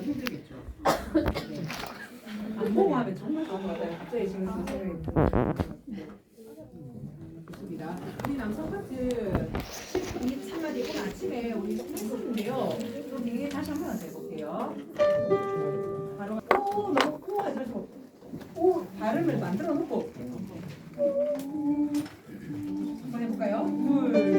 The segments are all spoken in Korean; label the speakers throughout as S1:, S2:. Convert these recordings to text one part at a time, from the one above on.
S1: 하면 힘들겠죠. 네. 안 보고 하면 정말 좋은 것 같아요. 갑자기 지금 네. 좋습니다. 우리 남성 파트 23마디 이건 아침에 우리 했었는데요. 좀 되게 다시 한번 해볼게요. 바로 오 넣고 하지 말고 오 발음을 만들어 놓고 한번 해볼까요? 둘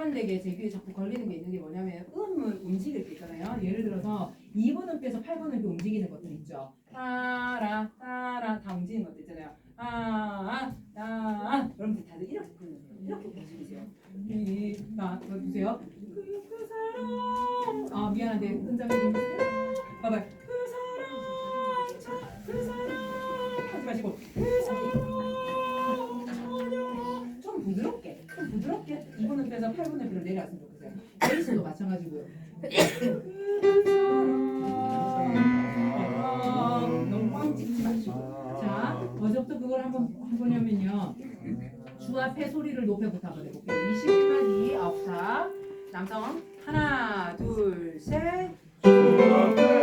S1: 일관되게 제 귀에 자꾸 걸리는 게 있는 게 뭐냐면 음을 움직일 때 있잖아요. 예를 들어서 2번 음표에서 8번 음표 움직이는 것들 있죠. 따라 따라 다 움직이는 것들 있잖아요. 아아 따 여러분들 다들 이렇게 이렇게 움직이세요. 이나 주세요. 그, 그 사랑 아 미안한데 은장님 봐봐 그 사랑 참, 그 사랑 하지 마시고 그 사랑 찬양 좀 부드럽게 좀 부드럽게 2분 음표에서 8분 음표로 내려왔으면 좋겠어요. 베이스도 마찬가지고요. 너무 꽝 찍지 마시고. 자, 어제부터 그걸 한번 해보냐면요. 주 앞에 소리를 높여부터 한번 해볼게요. 21마디 아홉타 남성 하나 둘 셋.
S2: 주 앞에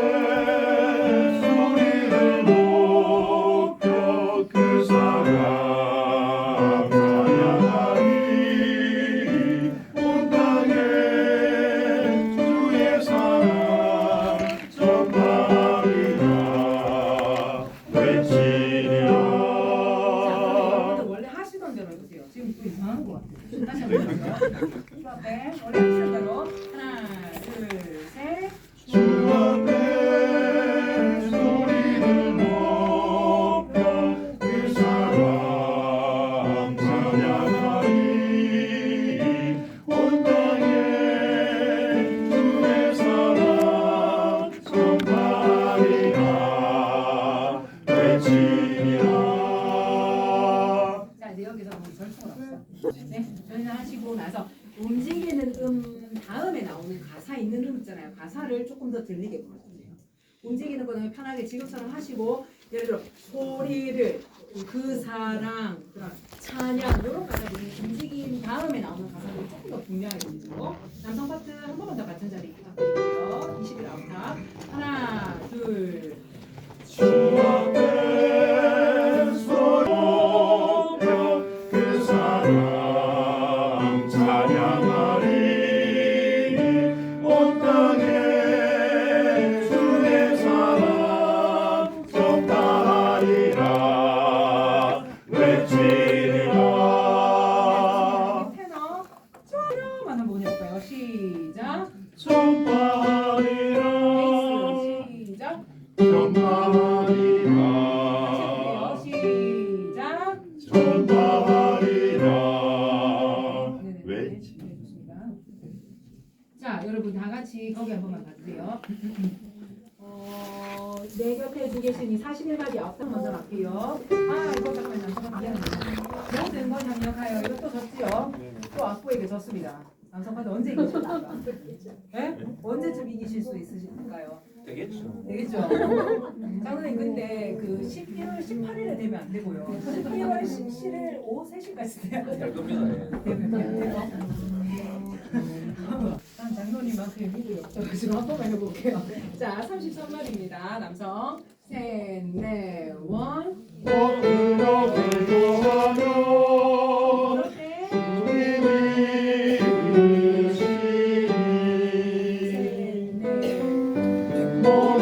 S1: 것 같아요. 다시 한번 앞에 원래 하시던 대로 네, 저희는 하시고 나서 움직이는 음 다음에 나오는 가사 있는 음 있잖아요. 가사를 조금 더 들리게 불러주세요. 움직이는 거는 편하게 지금처럼 하시고 예를 들어 소리를 그 사랑 그런 찬양 이런 가사들이 움직인 다음에 나오는 가사들이 조금 더 분명하게 들리고 남성 파트 한 번만 더 같은 자리 부탁드릴게요. 21 아웃탑 하나
S2: 둘주앞
S1: 곁에 두 계시니 41마디 앞선 먼저 갈게요. 아, 이거 잠깐만요. 잠깐 미안해요. 모든 건 협력하여 이것도 졌지요. 또 악보에게 졌습니다. 남성파트 언제 이기실까? 예? 언제쯤 이기실 수 있으실까요?
S3: 되겠죠.
S1: 되겠죠? 장로님 근데 그 12월 18일에 되면 안 되고요. 12월 17일 오후 3시까지 돼야 돼요.
S3: 될 겁니다. 예.
S1: 되면 난 장로님한테 믿음이 없어가지고 한 번만 해볼게요. 자, 33말입니다. 남성. 셋, 넷, 원.
S2: 엎드려 기도하며. 주님이 이시니
S1: 셋, 넷.
S2: 모든